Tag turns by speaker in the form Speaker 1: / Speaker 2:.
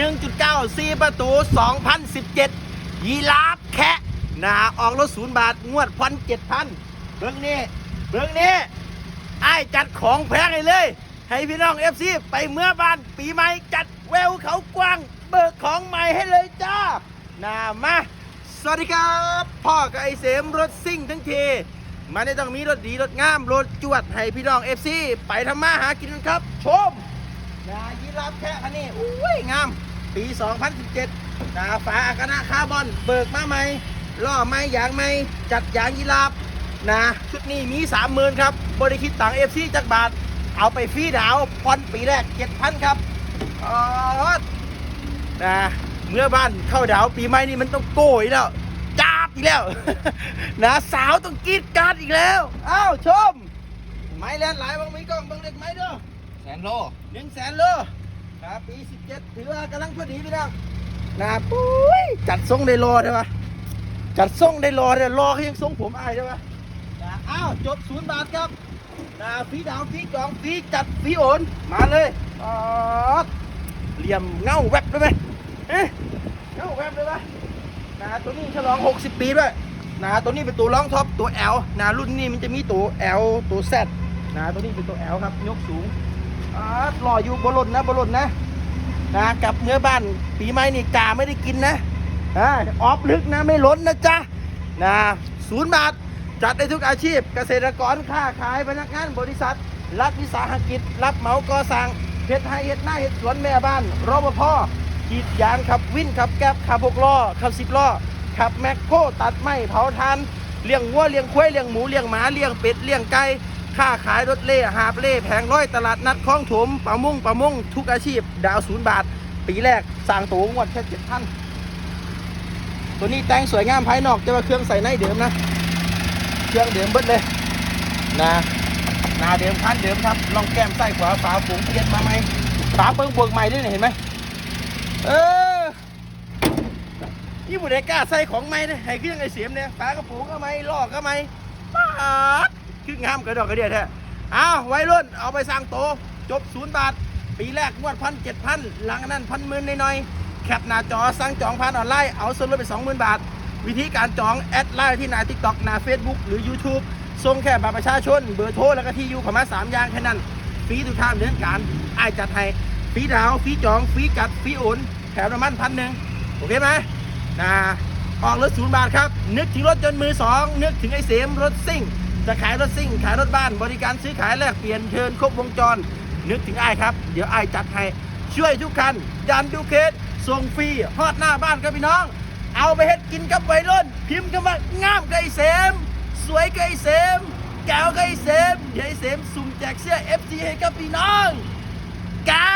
Speaker 1: 1.9 4 ประตู 2017 ยีราฟแคะนะออกรถศูนย์บาท งวดพันเจ็ดพันเบิ้งนี่เบิ้งนี่ไอ้จัดของแพงให้เลย ให้พี่น้องเอฟซีไปเมื่อบ้านปีใหม่จัดแววเขากว้าง เบิกของใหม่ให้เลยจ้านามาสวัสดีครับพ่อกับไอเสมรถซิ่งทั้งทีมันได้ต้องมีรถดีรถงามรถจวดให้พี่น้องเอฟซีไปทำมาหากินกันครับ ชม นายีราฟแค่คันนี้อุ้ยงาม ปี 2017นาฝาอากานะคาร์บอน เบิกมาใหม่ล่อไม้ยางใหม่จัดยางยีราฟนะชุดนี้มี 30,000ครับบริคิดต่างเอฟซีจากบาท เอาไปฟรีดาวผ่อนปีแรก 7,000 ครับอ๋อนะเมื่อบ้านเข้าดาวปีใหม่นี่มันต้องโกยแล้วจ้าบอีกแล้ว นะสาวต้องกรีดกรารอีกแล้ว อ้าวชม ไม้แลนหลายบางมีกล้องบางเล็กไม้เด้อ
Speaker 2: แสนโล
Speaker 1: หนึ่งแสนโลนะปีสิบเจ็ดถือว่ากำลังพอดีพี่น้องนะปุ้ยจัดทรงได้รอได้ปะจัดทรงได้รอได้รอเขายังทรงผมอายได้ปะนะอ้าวจบศูนย์บาทครับนะฟีดาวฟีจองฟีจัดฟีโอนมาเลยอ๋อเหลี่ยมเง่าแวบด้วยไหมเอ๊ะเง่าแวบเลยปะนะตัวนี้ฉลอง 60 ปีด้วยนะตัวนี้เป็นตัวรองท็อปตัว L นะรุ่นนี้มันจะมีตัว L ตัว Z นะตัวนี้เป็นตัว L ครับยกสูง อ่ารออยู่บนรถนะบนรถนะนะกลับเนื้อบ้านปีใหม่นี่กาไม่ได้กินนะอ่ออฟลึกนะไม่ล้นนะจ๊ะนะศูนย์บาทจัดได้ทุกอาชีพ เกษตรกรค้าขายพนักงานบริษัท รัฐวิสาหกิจ รับเหมาก่อสร้างเฮ็ดให้เฮ็ดหน้าเฮ็ดสวนแม่บ้านรปภกีดยางขับวินขับแก๊บขับหกล้อขับสิบล้อขับแมคโครตัดไม้เผาทานเลี้ยงวัวเลี้ยงควายเลี้ยงหมูเลี้ยงหมาเลี้ยงเป็ดเลี้ยงไก่ ค้าขายรถเล่หาบเล่แผงร้อยตลาดนัดคลองถมประมงประมงทุกอาชีพ ดาวศูนย์บาท ปีแรกสร้างตัวงวดแค่เจ็ดพันตัวนี้แต่งสวยงามภายนอกแต่ว่าเครื่องใส่ในเดิมนะ เครื่องเดิมเบิดเลยนะนาเดิมคันเดิมครับลองแก้มใส่ขวาฝาปุ๋งเปลี่ยนมาไหมฝาเปิงบวกใหม่ด้วยเห็นไหมเออนี่บุได้กล้าใส่ของใหม่เลยให้เครื่องไอเสียมเนี่ยฝากระปุกก็ไม่ลอกก็ไม่ป๊าด คืองามกระดอกกระเดียดแท้อ้าววัยรุ่นเอาไปสร้างโต จบศูนย์บาท ปีแรกงวดพันเจ็ดพันหลังนั้นพันหมื่นหน่อยๆแคปหน้าจอสั่งจองผ่านออนไลน์เอาส่วนลดไปสองหมื่นบาท วิธีการจองแอดไลน์ที่หน้าทิกตอกหน้าเฟซบุ๊กหรือ YouTube ส่งแค่บัตรประชาชนเบอร์โทรแล้วก็ที่อยู่ขอมาสามอย่างแค่นั้นฟรีทุกทางเดินการอายจัดให้ฟรีดาวฟรีจองฟรีจัดฟรีโอนแถมน้ำมันพันหนึ่งโอเคไหมนะออกรถศูนย์บาทครับ นึกถึงรถยนต์มือสองนึกถึงไอเสมรถซิ่ง จะขายรถซิ่ง ขายรถบ้าน บริการซื้อขายแลกเปลี่ยนเทิร์นครบวงจร นึกถึงไอ้ครับ เดี๋ยวไอ้จัดให้ ช่วยทุกคัน ยันดูเคสส่งฟรีฮอดหน้าบ้านครับพี่น้อง เอาไปเฮ็ดกินกับวัยรุ่น พิมพ์คำว่างามกับไอ้เสม สวยกับไอ้เสมแก้วกับไอ้เสมเดี๋ยวไอ้เสมสุ่มแจกเสื้อ FC ให้กับพี่น้องกา